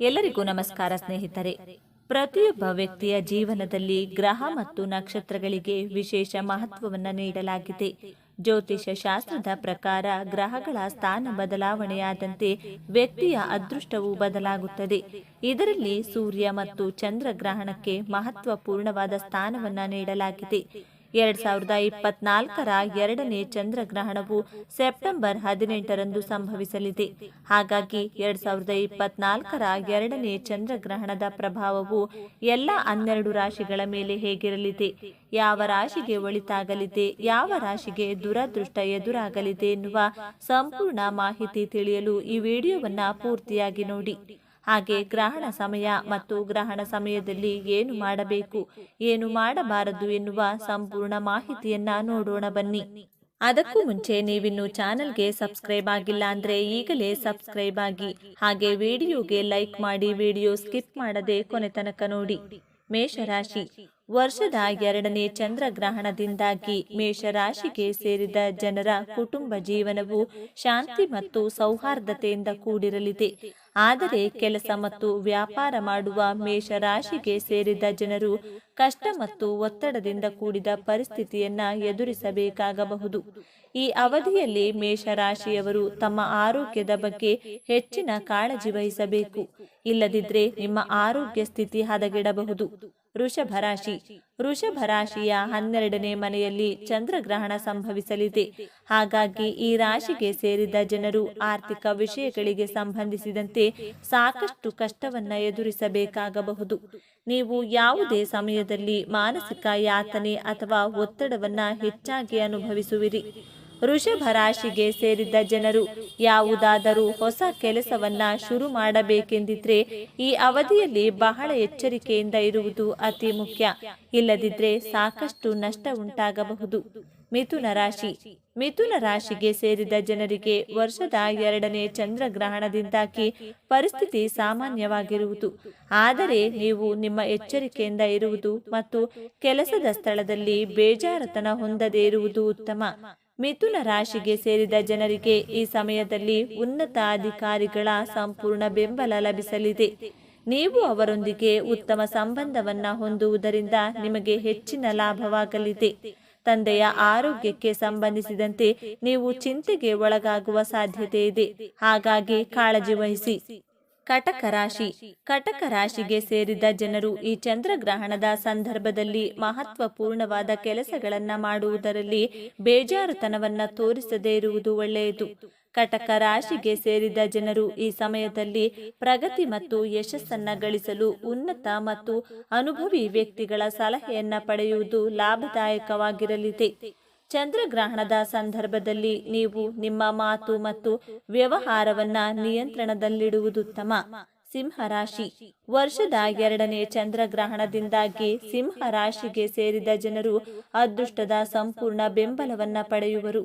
ಎಲ್ಲರಿಗೂ ನಮಸ್ಕಾರ ಸ್ನೇಹಿತರೆ. ಪ್ರತಿಯೊಬ್ಬ ವ್ಯಕ್ತಿಯ ಜೀವನದಲ್ಲಿ ಗ್ರಹ ಮತ್ತು ನಕ್ಷತ್ರಗಳಿಗೆ ವಿಶೇಷ ಮಹತ್ವವನ್ನು ನೀಡಲಾಗಿದೆ. ಜ್ಯೋತಿಷ ಶಾಸ್ತ್ರದ ಪ್ರಕಾರ ಗ್ರಹಗಳ ಸ್ಥಾನ ಬದಲಾವಣೆಯಾದಂತೆ ವ್ಯಕ್ತಿಯ ಅದೃಷ್ಟವು ಬದಲಾಗುತ್ತದೆ. ಇದರಲ್ಲಿ ಸೂರ್ಯ ಮತ್ತು ಚಂದ್ರ ಗ್ರಹಣಕ್ಕೆ ಮಹತ್ವಪೂರ್ಣವಾದ ಸ್ಥಾನವನ್ನು ನೀಡಲಾಗಿದೆ. ಎರಡ್ ಸಾವಿರದ ಇಪ್ಪತ್ನಾಲ್ಕರ ಎರಡನೇ ಚಂದ್ರಗ್ರಹಣವು ಸೆಪ್ಟೆಂಬರ್ ಹದಿನೆಂಟರಂದು ಸಂಭವಿಸಲಿದೆ. ಹಾಗಾಗಿ ಎರಡ್ ಸಾವಿರದ ಇಪ್ಪತ್ನಾಲ್ಕರ ಎರಡನೇ ಚಂದ್ರಗ್ರಹಣದ ಪ್ರಭಾವವು ಎಲ್ಲ ಹನ್ನೆರಡು ರಾಶಿಗಳ ಮೇಲೆ ಹೇಗಿರಲಿದೆ? ಯಾವ ರಾಶಿಗೆ ಒಳಿತಾಗಲಿದೆ? ಯಾವ ರಾಶಿಗೆ ದುರದೃಷ್ಟ ಎದುರಾಗಲಿದೆ ಎನ್ನುವ ಸಂಪೂರ್ಣ ಮಾಹಿತಿ ತಿಳಿಯಲು ಈ ವಿಡಿಯೋವನ್ನು ಪೂರ್ತಿಯಾಗಿ ನೋಡಿ. ಹಾಗೆ ಗ್ರಹಣ ಸಮಯ ಮತ್ತು ಗ್ರಹಣ ಸಮಯದಲ್ಲಿ ಏನು ಮಾಡಬೇಕು, ಏನು ಮಾಡಬಾರದು ಎನ್ನುವ ಸಂಪೂರ್ಣ ಮಾಹಿತಿಯನ್ನ ನೋಡೋಣ ಬನ್ನಿ. ಅದಕ್ಕೂ ಮುಂಚೆ ನೀವಿನ್ನು ಚಾನಲ್ಗೆ ಸಬ್ಸ್ಕ್ರೈಬ್ ಆಗಿಲ್ಲ ಅಂದ್ರೆ ಈಗಲೇ ಸಬ್ಸ್ಕ್ರೈಬ್ ಆಗಿ, ಹಾಗೆ ವಿಡಿಯೋಗೆ ಲೈಕ್ ಮಾಡಿ ವಿಡಿಯೋ ಸ್ಕಿಪ್ ಮಾಡದೆ ಕೊನೆ ತನಕ ನೋಡಿ. ಮೇಷರಾಶಿ ವರ್ಷದ ಎರಡನೇ ಚಂದ್ರಗ್ರಹಣದಿಂದಾಗಿ ಮೇಷರಾಶಿಗೆ ಸೇರಿದ ಜನರ ಕುಟುಂಬ ಜೀವನವು ಶಾಂತಿ ಮತ್ತು ಸೌಹಾರ್ದತೆಯಿಂದ ಕೂಡಿರಲಿದೆ. ಆದರೆ ಕೆಲಸ ಮತ್ತು ವ್ಯಾಪಾರ ಮಾಡುವ ಮೇಷರಾಶಿಗೆ ಸೇರಿದ ಜನರು ಕಷ್ಟ ಮತ್ತು ಒತ್ತಡದಿಂದ ಕೂಡಿದ ಪರಿಸ್ಥಿತಿಯನ್ನ ಎದುರಿಸಬೇಕಾಗಬಹುದು. ಈ ಅವಧಿಯಲ್ಲಿ ಮೇಷರಾಶಿಯವರು ತಮ್ಮ ಆರೋಗ್ಯದ ಬಗ್ಗೆ ಹೆಚ್ಚಿನ ಕಾಳಜಿ ವಹಿಸಬೇಕು. ಇಲ್ಲದಿದ್ರೆ ನಿಮ್ಮ ಆರೋಗ್ಯ ಸ್ಥಿತಿ ಹದಗೆಡಬಹುದು. ವೃಷಭ ರಾಶಿ ವೃಷಭ ರಾಶಿಯ ಹನ್ನೆರಡನೇ ಮನೆಯಲ್ಲಿ ಚಂದ್ರಗ್ರಹಣ ಸಂಭವಿಸಲಿದೆ. ಹಾಗಾಗಿ ಈ ರಾಶಿಗೆ ಸೇರಿದ ಜನರು ಆರ್ಥಿಕ ವಿಷಯಗಳಿಗೆ ಸಂಬಂಧಿಸಿದಂತೆ ಸಾಕಷ್ಟು ಕಷ್ಟವನ್ನ ಎದುರಿಸಬೇಕಾಗಬಹುದು. ನೀವು ಯಾವುದೇ ಸಮಯದಲ್ಲಿ ಮಾನಸಿಕ ಯಾತನೆ ಅಥವಾ ಒತ್ತಡವನ್ನ ಹೆಚ್ಚಾಗಿ ಅನುಭವಿಸುವಿರಿ. ವೃಷಭ ರಾಶಿಗೆ ಸೇರಿದ ಜನರು ಯಾವುದಾದರೂ ಹೊಸ ಕೆಲಸವನ್ನ ಶುರು ಮಾಡಬೇಕೆಂದಿದ್ರೆ ಈ ಅವಧಿಯಲ್ಲಿ ಬಹಳ ಎಚ್ಚರಿಕೆಯಿಂದ ಇರುವುದು ಅತಿ ಮುಖ್ಯ. ಇಲ್ಲದಿದ್ರೆ ಸಾಕಷ್ಟು ನಷ್ಟ ಉಂಟಾಗಬಹುದು. ಮಿಥುನ ರಾಶಿ. ಮಿಥುನ ರಾಶಿಗೆ ಸೇರಿದ ಜನರಿಗೆ ವರ್ಷದ ಎರಡನೇ ಚಂದ್ರಗ್ರಹಣದಿಂದಾಗಿ ಪರಿಸ್ಥಿತಿ ಸಾಮಾನ್ಯವಾಗಿರುವುದು. ಆದರೆ ನೀವು ನಿಮ್ಮ ಎಚ್ಚರಿಕೆಯಿಂದ ಇರುವುದು ಮತ್ತು ಕೆಲಸದ ಸ್ಥಳದಲ್ಲಿ ಬೇಜಾರತನ ಹೊಂದದೇ ಇರುವುದು ಉತ್ತಮ. ಮಿಥುನ ರಾಶಿಗೆ ಸೇರಿದ ಜನರಿಗೆ ಈ ಸಮಯದಲ್ಲಿ ಉನ್ನತ ಅಧಿಕಾರಿಗಳ ಸಂಪೂರ್ಣ ಬೆಂಬಲ ಲಭಿಸಲಿದೆ. ನೀವು ಅವರೊಂದಿಗೆ ಉತ್ತಮ ಸಂಬಂಧವನ್ನ ಹೊಂದುವುದರಿಂದ ನಿಮಗೆ ಹೆಚ್ಚಿನ ಲಾಭವಾಗಲಿದೆ. ತಂದೆಯ ಆರೋಗ್ಯಕ್ಕೆ ಸಂಬಂಧಿಸಿದಂತೆ ನೀವು ಚಿಂತೆಗೆ ಒಳಗಾಗುವ ಸಾಧ್ಯತೆ ಇದೆ. ಹಾಗಾಗಿ ಕಾಳಜಿ ವಹಿಸಿ. ಕಟಕ ರಾಶಿ. ಕಟಕ ರಾಶಿಗೆ ಸೇರಿದ ಜನರು ಈ ಚಂದ್ರಗ್ರಹಣದ ಸಂದರ್ಭದಲ್ಲಿ ಮಹತ್ವಪೂರ್ಣವಾದ ಕೆಲಸಗಳನ್ನು ಮಾಡುವುದರಲ್ಲಿ ಬೇಜಾರುತನವನ್ನು ತೋರಿಸದೇ ಇರುವುದು ಒಳ್ಳೆಯದು. ಕಟಕ ರಾಶಿಗೆ ಸೇರಿದ ಜನರು ಈ ಸಮಯದಲ್ಲಿ ಪ್ರಗತಿ ಮತ್ತು ಯಶಸ್ಸನ್ನ ಗಳಿಸಲು ಉನ್ನತ ಮತ್ತು ಅನುಭವಿ ವ್ಯಕ್ತಿಗಳ ಸಲಹೆಯನ್ನ ಪಡೆಯುವುದು ಲಾಭದಾಯಕವಾಗಿರಲಿದೆ. ಚಂದ್ರಗ್ರಹಣದ ಸಂದರ್ಭದಲ್ಲಿ ನೀವು ನಿಮ್ಮ ಮಾತು ಮತ್ತು ವ್ಯವಹಾರವನ್ನ ನಿಯಂತ್ರಣದಲ್ಲಿಡುವುದುತ್ತಮ ಸಿಂಹರಾಶಿ. ವರ್ಷದ ಎರಡನೇ ಚಂದ್ರಗ್ರಹಣದಿಂದಾಗಿ ಸಿಂಹರಾಶಿಗೆ ಸೇರಿದ ಜನರು ಅದೃಷ್ಟದ ಸಂಪೂರ್ಣ ಬೆಂಬಲವನ್ನ ಪಡೆಯುವರು.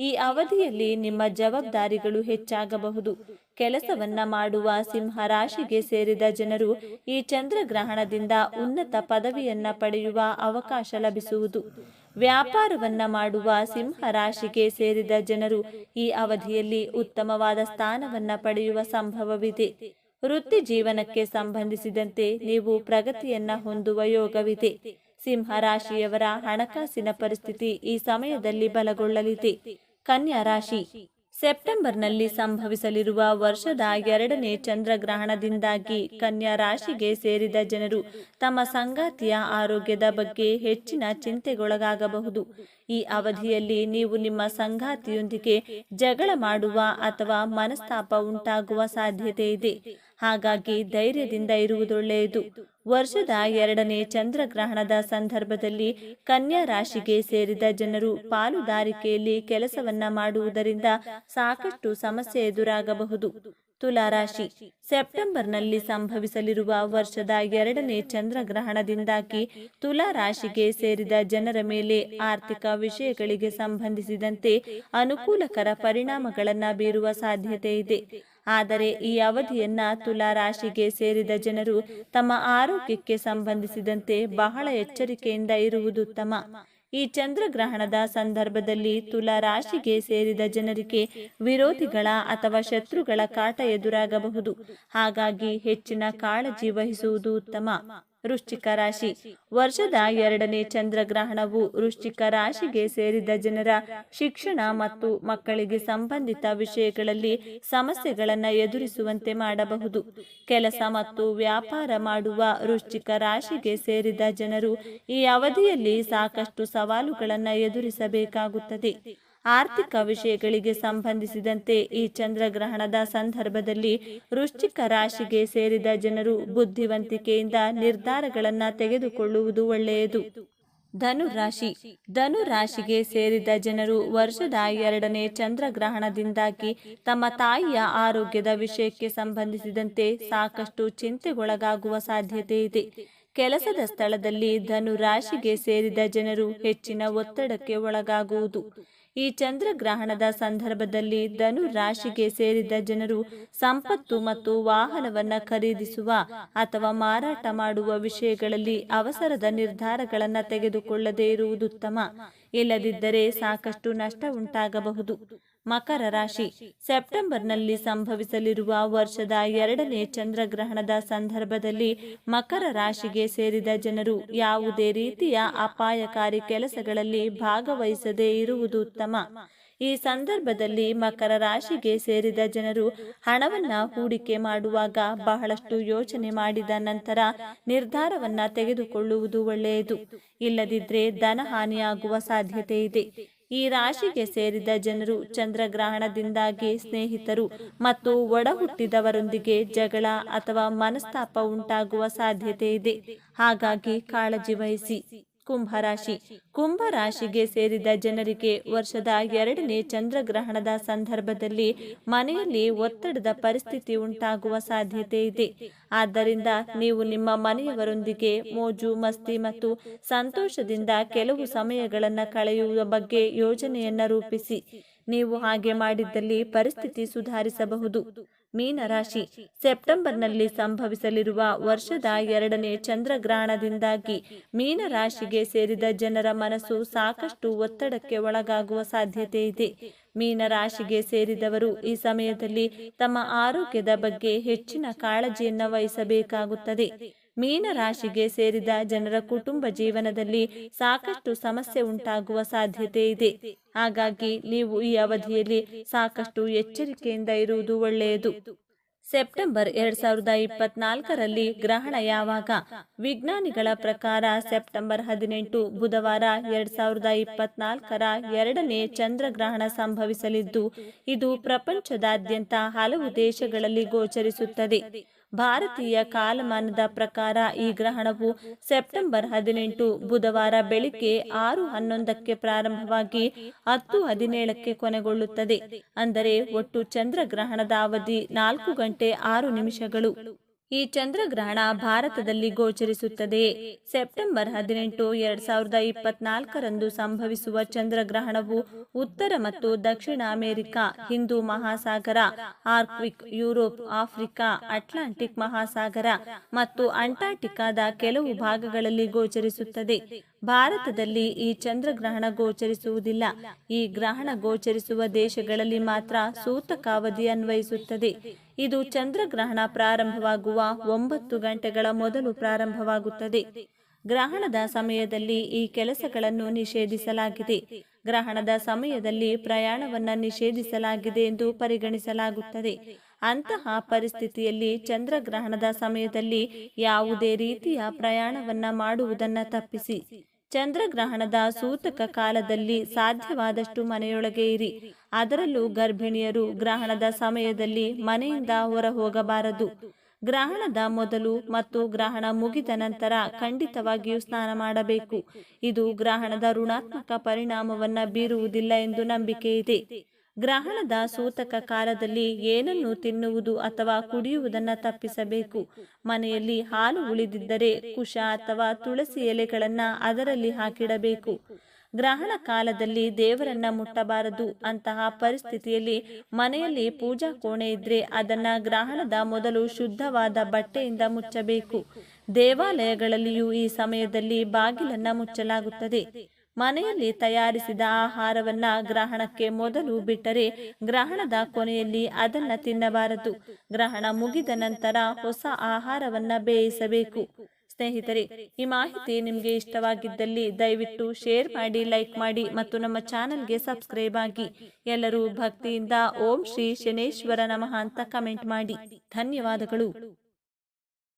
ಈ ಅವಧಿಯಲ್ಲಿ ನಿಮ್ಮ ಜವಾಬ್ದಾರಿಗಳು ಹೆಚ್ಚಾಗಬಹುದು. ಕೆಲಸವನ್ನ ಮಾಡುವ ಸಿಂಹ ರಾಶಿಗೆ ಸೇರಿದ ಜನರು ಈ ಚಂದ್ರಗ್ರಹಣದಿಂದ ಉನ್ನತ ಪದವಿಯನ್ನ ಪಡೆಯುವ ಅವಕಾಶ ಲಭಿಸುವುದು. ವ್ಯಾಪಾರವನ್ನ ಮಾಡುವ ಸಿಂಹ ರಾಶಿಗೆ ಸೇರಿದ ಜನರು ಈ ಅವಧಿಯಲ್ಲಿ ಉತ್ತಮವಾದ ಸ್ಥಾನವನ್ನ ಪಡೆಯುವ ಸಂಭವವಿದೆ. ವೃತ್ತಿ ಜೀವನಕ್ಕೆ ಸಂಬಂಧಿಸಿದಂತೆ ನೀವು ಪ್ರಗತಿಯನ್ನ ಹೊಂದುವ ಯೋಗವಿದೆ. ಸಿಂಹ ರಾಶಿಯವರ ಹಣಕಾಸಿನ ಪರಿಸ್ಥಿತಿ ಈ ಸಮಯದಲ್ಲಿ ಬಲಗೊಳ್ಳಲಿದೆ. ಕನ್ಯಾ ರಾಶಿ. ಸೆಪ್ಟೆಂಬರ್ನಲ್ಲಿ ಸಂಭವಿಸಲಿರುವ ವರ್ಷದ ಎರಡನೇ ಚಂದ್ರಗ್ರಹಣದಿಂದಾಗಿ ಕನ್ಯಾ ರಾಶಿಗೆ ಸೇರಿದ ಜನರು ತಮ್ಮ ಸಂಗಾತಿಯ ಆರೋಗ್ಯದ ಬಗ್ಗೆ ಹೆಚ್ಚಿನ ಚಿಂತೆಗೊಳಗಾಗಬಹುದು. ಈ ಅವಧಿಯಲ್ಲಿ ನೀವು ನಿಮ್ಮ ಸಂಗಾತಿಯೊಂದಿಗೆ ಜಗಳ ಮಾಡುವ ಅಥವಾ ಮನಸ್ತಾಪ ಉಂಟಾಗುವ ಸಾಧ್ಯತೆ ಇದೆ. ಹಾಗಾಗಿ ಧೈರ್ಯದಿಂದ ಇರುವುದೊಳ್ಳೆಯದು ವರ್ಷದ ಎರಡನೇ ಚಂದ್ರಗ್ರಹಣದ ಸಂದರ್ಭದಲ್ಲಿ ಕನ್ಯಾ ರಾಶಿಗೆ ಸೇರಿದ ಜನರು ಪಾಲುದಾರಿಕೆಯಲ್ಲಿ ಕೆಲಸವನ್ನ ಮಾಡುವುದರಿಂದ ಸಾಕಷ್ಟು ಸಮಸ್ಯೆ ಎದುರಾಗಬಹುದು. ತುಲಾರಾಶಿ, ಸೆಪ್ಟೆಂಬರ್ನಲ್ಲಿ ಸಂಭವಿಸಲಿರುವ ವರ್ಷದ ಎರಡನೇ ಚಂದ್ರಗ್ರಹಣದಿಂದಾಗಿ ತುಲಾ ರಾಶಿಗೆ ಸೇರಿದ ಜನರ ಮೇಲೆ ಆರ್ಥಿಕ ವಿಷಯಗಳಿಗೆ ಸಂಬಂಧಿಸಿದಂತೆ ಅನುಕೂಲಕರ ಪರಿಣಾಮಗಳನ್ನು ಬೀರುವ ಸಾಧ್ಯತೆ ಇದೆ. ಆದರೆ ಈ ಅವಧಿಯನ್ನ ತುಲಾ ರಾಶಿಗೆ ಸೇರಿದ ಜನರು ತಮ್ಮ ಆರೋಗ್ಯಕ್ಕೆ ಸಂಬಂಧಿಸಿದಂತೆ ಬಹಳ ಎಚ್ಚರಿಕೆಯಿಂದ ಇರುವುದು ಉತ್ತಮ. ಈ ಚಂದ್ರಗ್ರಹಣದ ಸಂದರ್ಭದಲ್ಲಿ ತುಲಾ ರಾಶಿಗೆ ಸೇರಿದ ಜನರಿಗೆ ವಿರೋಧಿಗಳ ಅಥವಾ ಶತ್ರುಗಳ ಕಾಟ ಎದುರಾಗಬಹುದು. ಹಾಗಾಗಿ ಹೆಚ್ಚಿನ ಕಾಳಜಿ ವಹಿಸುವುದು ಉತ್ತಮ. ವೃಶ್ಚಿಕ ರಾಶಿ. ವರ್ಷದ ಎರಡನೇ ಚಂದ್ರಗ್ರಹಣವು ವೃಶ್ಚಿಕ ರಾಶಿಗೆ ಸೇರಿದ ಜನರ ಶಿಕ್ಷಣ ಮತ್ತು ಮಕ್ಕಳಿಗೆ ಸಂಬಂಧಿತ ವಿಷಯಗಳಲ್ಲಿ ಸಮಸ್ಯೆಗಳನ್ನು ಎದುರಿಸುವಂತೆ ಮಾಡಬಹುದು. ಕೆಲಸ ಮತ್ತು ವ್ಯಾಪಾರ ಮಾಡುವ ವೃಶ್ಚಿಕ ರಾಶಿಗೆ ಸೇರಿದ ಜನರು ಈ ಅವಧಿಯಲ್ಲಿ ಸಾಕಷ್ಟು ಸವಾಲುಗಳನ್ನು ಎದುರಿಸಬೇಕಾಗುತ್ತದೆ. ಆರ್ಥಿಕ ವಿಷಯಗಳಿಗೆ ಸಂಬಂಧಿಸಿದಂತೆ ಈ ಚಂದ್ರಗ್ರಹಣದ ಸಂದರ್ಭದಲ್ಲಿ ವೃಶ್ಚಿಕ ರಾಶಿಗೆ ಸೇರಿದ ಜನರು ಬುದ್ಧಿವಂತಿಕೆಯಿಂದ ನಿರ್ಧಾರಗಳನ್ನು ತೆಗೆದುಕೊಳ್ಳುವುದು ಒಳ್ಳೆಯದು. ಧನು ರಾಶಿ. ಧನು ರಾಶಿಗೆ ಸೇರಿದ ಜನರು ವರ್ಷದ ಎರಡನೇ ಚಂದ್ರಗ್ರಹಣದಿಂದಾಗಿ ತಮ್ಮ ತಾಯಿಯ ಆರೋಗ್ಯದ ವಿಷಯಕ್ಕೆ ಸಂಬಂಧಿಸಿದಂತೆ ಸಾಕಷ್ಟು ಚಿಂತೆಗೊಳಗಾಗುವ ಸಾಧ್ಯತೆ ಇದೆ. ಕೆಲಸದ ಸ್ಥಳದಲ್ಲಿ ಧನು ರಾಶಿಗೆ ಸೇರಿದ ಜನರು ಹೆಚ್ಚಿನ ಒತ್ತಡಕ್ಕೆ ಒಳಗಾಗುವುದು. ಈ ಚಂದ್ರಗ್ರಹಣದ ಸಂದರ್ಭದಲ್ಲಿ ಧನು ರಾಶಿಗೆ ಸೇರಿದ ಜನರು ಸಂಪತ್ತು ಮತ್ತು ವಾಹನವನ್ನು ಖರೀದಿಸುವ ಅಥವಾ ಮಾರಾಟ ಮಾಡುವ ವಿಷಯಗಳಲ್ಲಿ ಅವಸರದ ನಿರ್ಧಾರಗಳನ್ನು ತೆಗೆದುಕೊಳ್ಳದೇ ಇರುವುದು ಉತ್ತಮ. ಇಲ್ಲದಿದ್ದರೆ ಸಾಕಷ್ಟು ನಷ್ಟ ಉಂಟಾಗಬಹುದು. ಮಕರ ರಾಶಿ. ಸೆಪ್ಟೆಂಬರ್ನಲ್ಲಿ ಸಂಭವಿಸಲಿರುವ ವರ್ಷದ ಎರಡನೇ ಚಂದ್ರಗ್ರಹಣದ ಸಂದರ್ಭದಲ್ಲಿ ಮಕರ ರಾಶಿಗೆ ಸೇರಿದ ಜನರು ಯಾವುದೇ ರೀತಿಯ ಅಪಾಯಕಾರಿ ಕೆಲಸಗಳಲ್ಲಿ ಭಾಗವಹಿಸದೇ ಇರುವುದು ಉತ್ತಮ. ಈ ಸಂದರ್ಭದಲ್ಲಿ ಮಕರ ರಾಶಿಗೆ ಸೇರಿದ ಜನರು ಹಣವನ್ನ ಹೂಡಿಕೆ ಮಾಡುವಾಗ ಬಹಳಷ್ಟು ಯೋಚನೆ ಮಾಡಿದ ನಂತರ ನಿರ್ಧಾರವನ್ನ ತೆಗೆದುಕೊಳ್ಳುವುದು ಒಳ್ಳೆಯದು. ಇಲ್ಲದಿದ್ರೆ ಧನ ಹಾನಿಯಾಗುವ ಸಾಧ್ಯತೆ ಇದೆ. ಈ ರಾಶಿಗೆ ಸೇರಿದ ಜನರು ಚಂದ್ರಗ್ರಹಣದಿಂದಾಗಿ ಸ್ನೇಹಿತರು ಮತ್ತು ಒಡ ಹುಟ್ಟಿದವರೊಂದಿಗೆ ಜಗಳ ಅಥವಾ ಮನಸ್ತಾಪ ಉಂಟಾಗುವ ಸಾಧ್ಯತೆ ಇದೆ. ಹಾಗಾಗಿ ಕಾಳಜಿ ವಹಿಸಿ. ಕುಂಭರಾಶಿ. ಕುಂಭರಾಶಿಗೆ ಸೇರಿದ ಜನರಿಗೆ ವರ್ಷದ ಎರಡನೇ ಚಂದ್ರಗ್ರಹಣದ ಸಂದರ್ಭದಲ್ಲಿ ಮನೆಯಲ್ಲಿ ಒತ್ತಡದ ಪರಿಸ್ಥಿತಿ ಉಂಟಾಗುವ ಸಾಧ್ಯತೆ ಇದೆ. ಆದ್ದರಿಂದ ನೀವು ನಿಮ್ಮ ಮನೆಯವರೊಂದಿಗೆ ಮೋಜು, ಮಸ್ತಿ ಮತ್ತು ಸಂತೋಷದಿಂದ ಕೆಲವು ಸಮಯಗಳನ್ನು ಕಳೆಯುವ ಬಗ್ಗೆ ಯೋಜನೆಯನ್ನು ರೂಪಿಸಿ. ನೀವು ಹಾಗೆ ಮಾಡಿದ್ದಲ್ಲಿ ಪರಿಸ್ಥಿತಿ ಸುಧಾರಿಸಬಹುದು. ಮೀನರಾಶಿ ಸೆಪ್ಟೆಂಬರ್ನಲ್ಲಿ ಸಂಭವಿಸಲಿರುವ ವರ್ಷದ ಎರಡನೇ ಚಂದ್ರಗ್ರಹಣದಿಂದಾಗಿ ಮೀನರಾಶಿಗೆ ಸೇರಿದ ಜನರ ಮನಸ್ಸು ಸಾಕಷ್ಟು ಒತ್ತಡಕ್ಕೆ ಒಳಗಾಗುವ ಸಾಧ್ಯತೆ ಇದೆ. ಮೀನರಾಶಿಗೆ ಸೇರಿದವರು ಈ ಸಮಯದಲ್ಲಿ ತಮ್ಮ ಆರೋಗ್ಯದ ಬಗ್ಗೆ ಹೆಚ್ಚಿನ ಕಾಳಜಿಯನ್ನು ವಹಿಸಬೇಕಾಗುತ್ತದೆ. ಮೀನರಾಶಿಗೆ ಸೇರಿದ ಜನರ ಕುಟುಂಬ ಜೀವನದಲ್ಲಿ ಸಾಕಷ್ಟು ಸಮಸ್ಯೆ ಉಂಟಾಗುವ ಸಾಧ್ಯತೆ ಇದೆ. ಹಾಗಾಗಿ ನೀವು ಈ ಅವಧಿಯಲ್ಲಿ ಸಾಕಷ್ಟು ಎಚ್ಚರಿಕೆಯಿಂದ ಇರುವುದು ಒಳ್ಳೆಯದು. ಸೆಪ್ಟೆಂಬರ್ ಎರಡ್ ಸಾವಿರದ ಇಪ್ಪತ್ನಾಲ್ಕರಲ್ಲಿ ಗ್ರಹಣ ಯಾವಾಗ? ವಿಜ್ಞಾನಿಗಳ ಪ್ರಕಾರ ಸೆಪ್ಟೆಂಬರ್ ಹದಿನೆಂಟು ಬುಧವಾರ ಎರಡ್ ಸಾವಿರದ ಇಪ್ಪತ್ನಾಲ್ಕರ ಎರಡನೇ ಚಂದ್ರಗ್ರಹಣ ಸಂಭವಿಸಲಿದ್ದು, ಇದು ಪ್ರಪಂಚದಾದ್ಯಂತ ಹಲವು ದೇಶಗಳಲ್ಲಿ ಗೋಚರಿಸುತ್ತದೆ. ಭಾರತೀಯ ಕಾಲಮಾನದ ಪ್ರಕಾರ ಈ ಗ್ರಹಣವು ಸೆಪ್ಟೆಂಬರ್ ಹದಿನೆಂಟು ಬುಧವಾರ ಬೆಳಿಗ್ಗೆ ಆರು ಹನ್ನೊಂದಕ್ಕೆ ಪ್ರಾರಂಭವಾಗಿ ಹತ್ತು ಹದಿನೇಳಕ್ಕೆ ಕೊನೆಗೊಳ್ಳುತ್ತದೆ. ಅಂದರೆ ಒಟ್ಟು ಚಂದ್ರಗ್ರಹಣದ ಅವಧಿ ನಾಲ್ಕು ಗಂಟೆ ಆರು ನಿಮಿಷಗಳು. ಈ ಚಂದ್ರಗ್ರಹಣ ಭಾರತದಲ್ಲಿ ಗೋಚರಿಸುತ್ತದೆ. ಸೆಪ್ಟೆಂಬರ್ ಹದಿನೆಂಟು, ಎರಡ್ ಸಾವಿರದ ಇಪ್ಪತ್ನಾಲ್ಕರಂದು ಸಂಭವಿಸುವ ಚಂದ್ರಗ್ರಹಣವು ಉತ್ತರ ಮತ್ತು ದಕ್ಷಿಣ ಅಮೆರಿಕ, ಹಿಂದೂ ಮಹಾಸಾಗರ ಆರ್ಕ್ವಿಕ್ ಯುರೋಪ್, ಆಫ್ರಿಕಾ, ಅಟ್ಲಾಂಟಿಕ್ ಮಹಾಸಾಗರ ಮತ್ತು ಅಂಟಾರ್ಟಿಕಾದ ಕೆಲವು ಭಾಗಗಳಲ್ಲಿ ಗೋಚರಿಸುತ್ತದೆ. ಭಾರತದಲ್ಲಿ ಈ ಚಂದ್ರಗ್ರಹಣ ಗೋಚರಿಸುವುದಿಲ್ಲ. ಈ ಗ್ರಹಣ ಗೋಚರಿಸುವ ದೇಶಗಳಲ್ಲಿ ಮಾತ್ರ ಸೂತಕಾವಧಿ ಅನ್ವಯಿಸುತ್ತದೆ. ಇದು ಚಂದ್ರಗ್ರಹಣ ಪ್ರಾರಂಭವಾಗುವ ಒಂಬತ್ತು ಗಂಟೆಗಳ ಮೊದಲು ಪ್ರಾರಂಭವಾಗುತ್ತದೆ. ಗ್ರಹಣದ ಸಮಯದಲ್ಲಿ ಈ ಕೆಲಸಗಳನ್ನು ನಿಷೇಧಿಸಲಾಗಿದೆ. ಗ್ರಹಣದ ಸಮಯದಲ್ಲಿ ಪ್ರಯಾಣವನ್ನು ನಿಷೇಧಿಸಲಾಗಿದೆ ಎಂದು ಪರಿಗಣಿಸಲಾಗುತ್ತದೆ. ಅಂತಹ ಪರಿಸ್ಥಿತಿಯಲ್ಲಿ ಚಂದ್ರಗ್ರಹಣದ ಸಮಯದಲ್ಲಿ ಯಾವುದೇ ರೀತಿಯ ಪ್ರಯಾಣವನ್ನು ಮಾಡುವುದನ್ನು ತಪ್ಪಿಸಿ. ಚಂದ್ರಗ್ರಹಣದ ಸೂತಕ ಕಾಲದಲ್ಲಿ ಸಾಧ್ಯವಾದಷ್ಟು ಮನೆಯೊಳಗೆ ಇರಿ. ಅದರಲ್ಲೂ ಗರ್ಭಿಣಿಯರು ಗ್ರಹಣದ ಸಮಯದಲ್ಲಿ ಮನೆಯಿಂದ ಹೊರ ಹೋಗಬಾರದು ಗ್ರಹಣದ ಮೊದಲು ಮತ್ತು ಗ್ರಹಣ ಮುಗಿದ ನಂತರ ಖಂಡಿತವಾಗಿಯೂ ಸ್ನಾನ ಮಾಡಬೇಕು. ಇದು ಗ್ರಹಣದ ಋಣಾತ್ಮಕ ಪರಿಣಾಮವನ್ನು ಬೀರುವುದಿಲ್ಲ ಎಂದು ನಂಬಿಕೆ ಇದೆ. ಗ್ರಹಣದ ಸೂತಕ ಕಾಲದಲ್ಲಿ ಏನನ್ನು ತಿನ್ನುವುದು ಅಥವಾ ಕುಡಿಯುವುದನ್ನು ತಪ್ಪಿಸಬೇಕು? ಮನೆಯಲ್ಲಿ ಹಾಲು ಉಳಿದಿದ್ದರೆ ಕುಶ ಅಥವಾ ತುಳಸಿ ಎಲೆಗಳನ್ನು ಅದರಲ್ಲಿ ಹಾಕಿಡಬೇಕು. ಗ್ರಹಣ ಕಾಲದಲ್ಲಿ ದೇವರನ್ನ ಮುಟ್ಟಬಾರದು ಅಂತಹ ಪರಿಸ್ಥಿತಿಯಲ್ಲಿ ಮನೆಯಲ್ಲಿ ಪೂಜಾ ಕೋಣೆ ಇದ್ರೆ ಅದನ್ನ ಗ್ರಹಣದ ಮೊದಲು ಶುದ್ಧವಾದ ಬಟ್ಟೆಯಿಂದ ಮುಚ್ಚಬೇಕು. ದೇವಾಲಯಗಳಲ್ಲಿಯೂ ಈ ಸಮಯದಲ್ಲಿ ಬಾಗಿಲನ್ನ ಮುಚ್ಚಲಾಗುತ್ತದೆ. ಮನೆಯಲ್ಲಿ ತಯಾರಿಸಿದ ಆಹಾರವನ್ನ ಗ್ರಹಣಕ್ಕೆ ಮೊದಲು ಬಿಟ್ಟರೆ ಗ್ರಹಣದ ಕೊನೆಯಲ್ಲಿ ಅದನ್ನ ತಿನ್ನಬಾರದು. ಗ್ರಹಣ ಮುಗಿದ ನಂತರ ಹೊಸ ಆಹಾರವನ್ನ ಬೇಯಿಸಬೇಕು. ಸ್ನೇಹಿತರೆ, ಈ ಮಾಹಿತಿ ನಿಮಗೆ ಇಷ್ಟವಾಗಿದ್ದಲ್ಲಿ ದಯವಿಟ್ಟು ಶೇರ್ ಮಾಡಿ, ಲೈಕ್ ಮಾಡಿ ಮತ್ತು ನಮ್ಮ ಚಾನಲ್ಗೆ ಸಬ್ಸ್ಕ್ರೈಬ್ ಆಗಿ. ಎಲ್ಲರೂ ಭಕ್ತಿಯಿಂದ ಓಂ ಶ್ರೀ ಶನೇಶ್ವರ ನಮಃ ಅಂತ ಕಮೆಂಟ್ ಮಾಡಿ. ಧನ್ಯವಾದಗಳು.